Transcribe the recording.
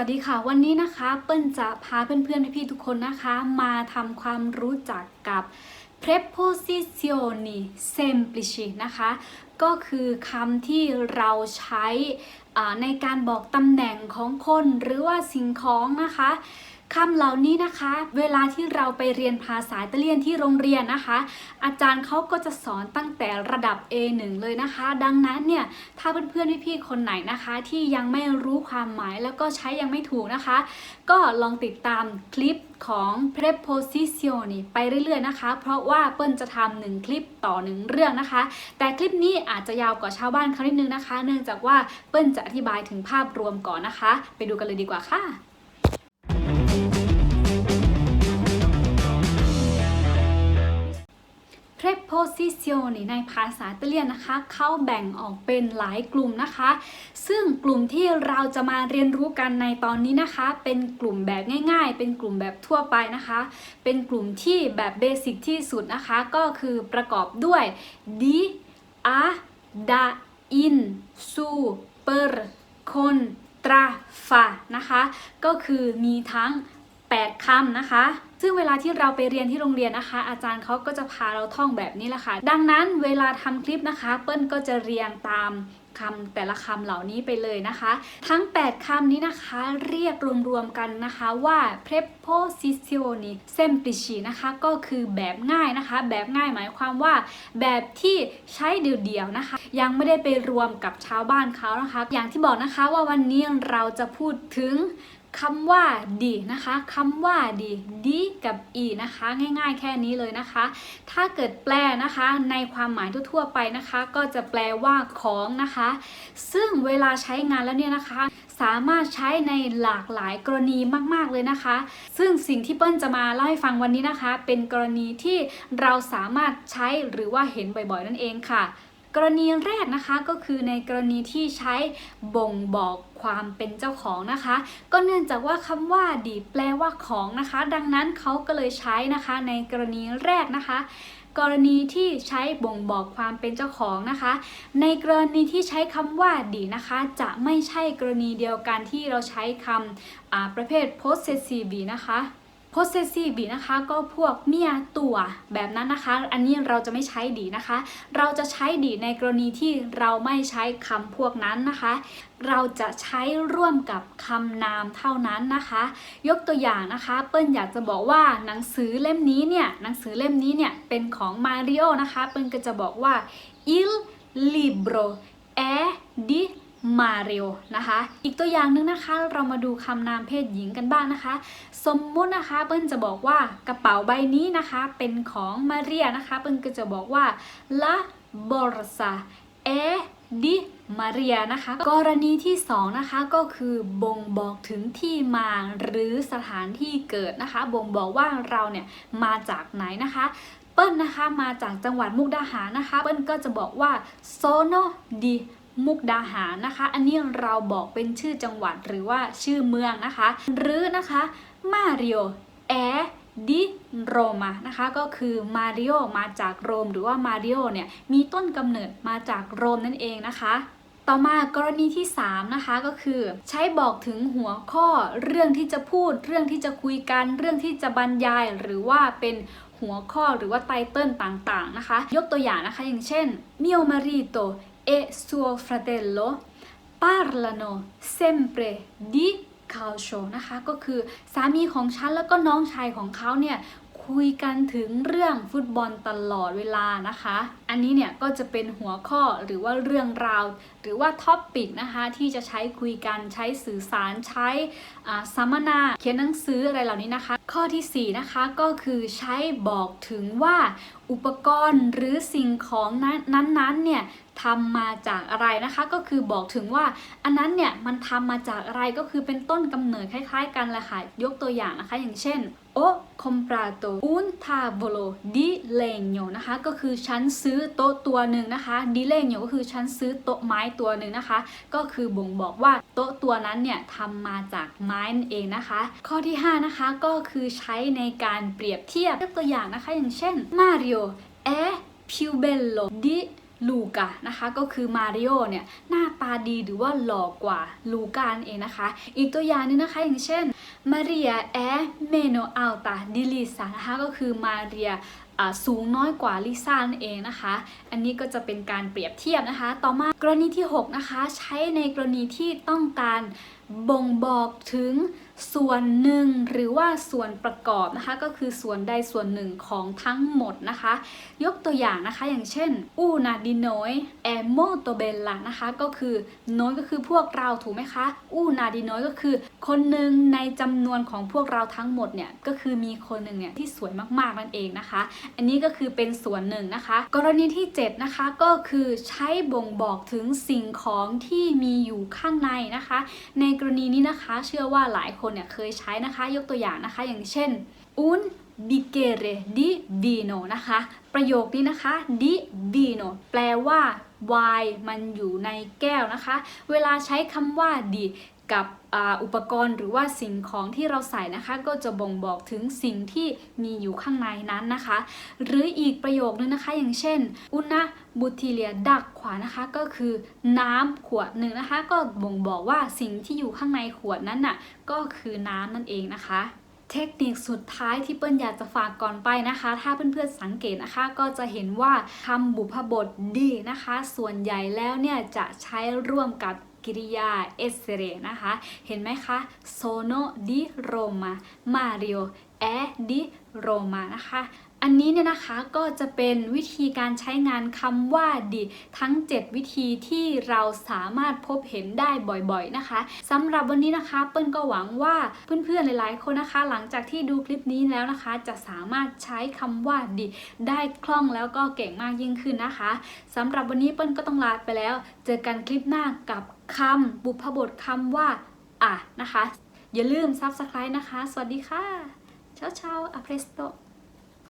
วัสดีค่ะวันนี้นะคะเปิ้ลจะพาเพื่อนๆพี่ๆทุกคนนะคะ มาทำความรู้จักกับ prepositioni semplici นะคะ ก็คือคำที่เราใช้ในการบอกตำแหน่งของคนหรือว่าสิ่งของนะคะ คำเหล่านี้นะคะ เวลาที่เราไปเรียนภาษาอิตาเลียนที่โรงเรียนนะคะ อาจารย์เขาก็จะสอนตั้งแต่ระดับ A1 เลยนะคะ ดังนั้นเนี่ยถ้าเพื่อนๆพี่ๆคนไหนนะคะ ที่ยังไม่รู้ความหมายแล้วก็ใช้ยังไม่ถูกนะคะ ก็ลองติดตามคลิปของ preposizioni ไปเรื่อยๆนะคะ เพราะว่าเปิ้ลจะทำหนึ่งคลิปต่อหนึ่งเรื่องนะคะ แต่คลิปนี้อาจจะยาวกว่าชาวบ้านเขานิดนึงนะคะ เนื่องจากว่าเปิ้ลจะอธิบายถึงภาพรวมก่อนนะคะ ไปดูกันเลยดีกว่าค่ะ posizioni ในภาษาอิตาเลียนนะคะ เขาแบ่งออกเป็นหลายกลุ่มนะคะ ซึ่งกลุ่มที่เราจะมาเรียนรู้กันในตอนนี้นะคะ เป็นกลุ่มแบบง่ายๆ เป็นกลุ่มแบบทั่วไปนะคะ เป็นกลุ่มที่แบบเบสิกที่สุดนะคะ ก็คือประกอบด้วย di a da in su per contra fa นะคะ ก็คือมีทั้ง 8คำนะคะ ซึ่งเวลาที่เราไปเรียนที่โรงเรียนนะคะ อาจารย์เขาก็จะพาเราท่องแบบนี้แหละค่ะ ดังนั้นเวลาทำคลิปนะคะ เปิ้ลก็จะเรียงตามคำแต่ละคำเหล่านี้ไปเลยนะคะ ทั้ง 8คำนี้นะคะ เรียกรวมๆกันนะคะว่า preposizioni semplici นะคะก็คือแบบง่ายนะคะ แบบง่ายหมายความว่า แบบที่ใช้เดี่ยวๆนะคะ ยังไม่ได้ไปรวมกับชาวบ้านเขานะคะ อย่างที่บอกนะคะว่าวันนี้เราจะพูดถึง คำว่าดีนะคะคำว่าดีดีกับอีนะคะ ง่ายๆ แค่นี้เลยนะคะ ถ้าเกิดแปลนะคะ ในความหมายทั่วๆไปนะคะ ก็จะแปลว่าของนะคะ ซึ่งเวลาใช้งานแล้วเนี่ยนะคะ สามารถใช้ในหลากหลายกรณีมากๆเลยนะคะ ซึ่งสิ่งที่เปิ้ลจะมาเล่าให้ฟังวันนี้นะคะ เป็นกรณีที่เราสามารถใช้หรือว่าเห็นบ่อยๆนั่นเองค่ะ กรณีแรกนะคะก็คือในกรณีที่ใช้บ่งบอกความเป็นเจ้าของนะคะ ก็เนื่องจากว่าคำว่าดีแปลว่าของนะคะ ดังนั้นเขาก็เลยใช้นะคะ ในกรณีแรกนะคะ กรณีที่ใช้บ่งบอกความเป็นเจ้าของนะคะ ในกรณีที่ใช้คำว่าดีนะคะ จะไม่ใช่กรณีเดียวกันที่เราใช้คำประเภท possessive นะคะ possessive นะคะ ก็พวกเมียตัวแบบนั้นนะคะ อันนี้เราจะไม่ใช้ดีนะคะ เราจะใช้ดีในกรณีที่เราไม่ใช้คำพวกนั้นนะคะ เราจะใช้ร่วมกับคำนามเท่านั้นนะคะ ยกตัวอย่างนะคะ เปิ้ลอยากจะบอกว่าหนังสือเล่มนี้เนี่ยหนังสือเล่มนี้เนี่ยเป็นของมาริโอนะคะ เปิ้ลก็จะบอกว่า il libro è di Mario นะคะ อีกตัวอย่างหนึงนะคะ เรามาดูคำนามเพศหญิงกันบ้างนะคะ สมมุตินะคะเปิ้ลจะบอกว่ากระเป๋าใบนี้นะคะเป็นของมาเรียนะคะเปิ้ลก็จะบอกว่า la borsa è di Maria นะคะ กรณีที่สองนะคะก็คือบ่งบอกถึงที่มาหรือสถานที่เกิดนะคะ บ่งบอกว่าเราเนี่ยมาจากไหนนะคะเปิ้ลนะคะมาจากจังหวัดมุกดาหารนะคะ เปิ้ลก็จะบอกว่า sono di มุกดาหารนะคะ อันนี้เราบอกเป็นชื่อจังหวัดหรือว่าชื่อเมืองนะคะ หรือนะคะมาริโอแอดิโรมานะคะก็คือมาริโอมาจากโรม หรือว่ามาริโอเนี่ยมีต้นกำเนิดมาจากโรมนั่นเองนะคะต่อมากรณีที่ 3 นะคะก็คือใช้บอกถึงหัวข้อเรื่องที่จะพูด เรื่องที่จะคุยกัน เรื่องที่จะบรรยาย หรือว่าเป็นหัวข้อหรือว่าไตเติลต่างๆนะคะ ยกตัวอย่างนะคะอย่างเช่น mio marito e suo fratello parlano sempre di calcio นะคะ ก็คือสามีของฉันแล้วก็น้องชายของเขาเนี่ยคุยกันถึงเรื่องฟุตบอลตลอดเวลานะคะ อันนี้เนี่ยก็จะเป็นหัวข้อหรือว่าเรื่องราว หรือว่าท็อปปิกนะคะ ที่จะใช้คุยกันใช้สื่อสารใช้สัมมนา เขียนหนังสืออะไรเหล่านี้นะคะ ข้อทีสี่4 นะคะก็คือใช้บอกถึงว่าอุปกรณ์หรือสิ่งของนั้นๆเนี่ย ทำมาจากอะไรนะคะ ก็คือบอกถึงว่าอันนั้นเนี่ยมันทำมาจากอะไรก็คือเป็นต้นกำเนิดคล้ายๆ กันแหละค่ะ ยกตัวอย่างนะคะ อย่างเช่น ho comprato un tavolo di legno นะคะ ก็คือฉันซื้อโต๊ะตัวหนึ่งนะคะ di legno ก็คือฉันซื้อโต๊ะไม้ตัวหนึ่งนะคะ ก็คือบ่งบอกว่าโต๊ะตัวนั้นเนี่ยทำมาจากไม้นั่นเองนะคะ ข้อที่ 5 นะคะก็คือใช้ในการเปรียบเทียบยกตัวอย่างนะคะ อย่างเช่น Mario è più bello di ลู ลูกานะคะก็คือมาริโอเนี่ยหน้าตาดีหรือว่าหล่อกว่าลูกานั่นเองนะคะ อีกตัวอย่างนึงนะคะอย่างเช่นมาเรียแอเมโนอัลตาดิลิซานะคะก็คือมาเรียอ่าสูงน้อยกว่าลิซ่านั่นเองนะคะ อันนี้ก็จะเป็นการเปรียบเทียบนะคะ ต่อมากรณีที่ 6 นะคะ ใช้ในกรณีที่ต้องการบ่งบอกถึง ส่วนหนึ่งหรือว่าส่วนประกอบนะคะ ก็คือส่วนใดส่วนหนึ่งของทั้งหมดนะคะ ยกตัวอย่างนะคะอย่างเช่นอูนาดิโนยแอมโมโตเบลล่านะคะ ก็คือโน้ยก็คือพวกเราถูกไหมคะ อูนาดิโนยก็คือ คนหนึ่งในจำนวนของพวกเราทั้งหมดเนี่ยก็คือมีคนหนึ่งเนี่ยที่สวยมากๆนั่นเองนะคะ อันนี้ก็คือเป็นส่วนหนึ่งนะคะ กรณีที่ 7 นะคะก็คือใช้บ่งบอกถึงสิ่งของที่มีอยู่ข้างในนะคะ ในกรณีนี้นะคะเชื่อว่าหลายคนเนี่ยเคยใช้นะคะ ยกตัวอย่างนะคะ อย่างเช่น un bicchiere di vino นะคะ ประโยคนี้นะคะ di vino แปลว่า wine มันอยู่ในแก้วนะคะ เวลาใช้คำว่า di กับอุปกรณ์หรือว่าสิ่งของที่เราใส่นะคะ ก็จะบ่งบอกถึงสิ่งที่มีอยู่ข้างในนั้นนะคะ หรืออีกประโยคนึงนะคะ อย่างเช่น อุณบุติเลียดักขวานะคะ ก็คือน้ำขวดหนึ่งนะคะ ก็บ่งบอกว่าสิ่งที่อยู่ข้างในขวดนั้นน่ะก็คือน้ำนั่นเองนะคะ เทคนิคสุดท้ายที่เปิ้ลอยากจะฝากก่อนไปนะคะ ถ้าเพื่อนๆสังเกตนะคะ ก็จะเห็นว่าคำบุพบทดีนะคะ ส่วนใหญ่แล้วเนี่ยจะใช้ร่วมกับกริยาเอสเรนะคะ เห็นไหมคะโซโนดิโรมามาริโอแอดิโรมานะคะ อันนี้เนี่ยนะคะก็จะเป็นวิธีการใช้งานคำว่าดิทั้ง 7 วิธีที่เราสามารถพบเห็นได้บ่อยๆนะคะสำหรับวันนี้นะคะเปิ้ลก็หวังว่าเพื่อนๆหลายๆคนนะคะ หลังจากที่ดูคลิปนี้แล้วนะคะ จะสามารถใช้คำว่าดิได้คล่องแล้วก็เก่งมากยิ่งขึ้นนะคะสำหรับวันนี้เปิ้ลก็ต้องลาไปแล้ว เจอกันคลิปหน้ากับคำบุพบทคำว่าอะนะคะ อย่าลืม subscribe นะคะ สวัสดีค่ะ ciao ciao a presto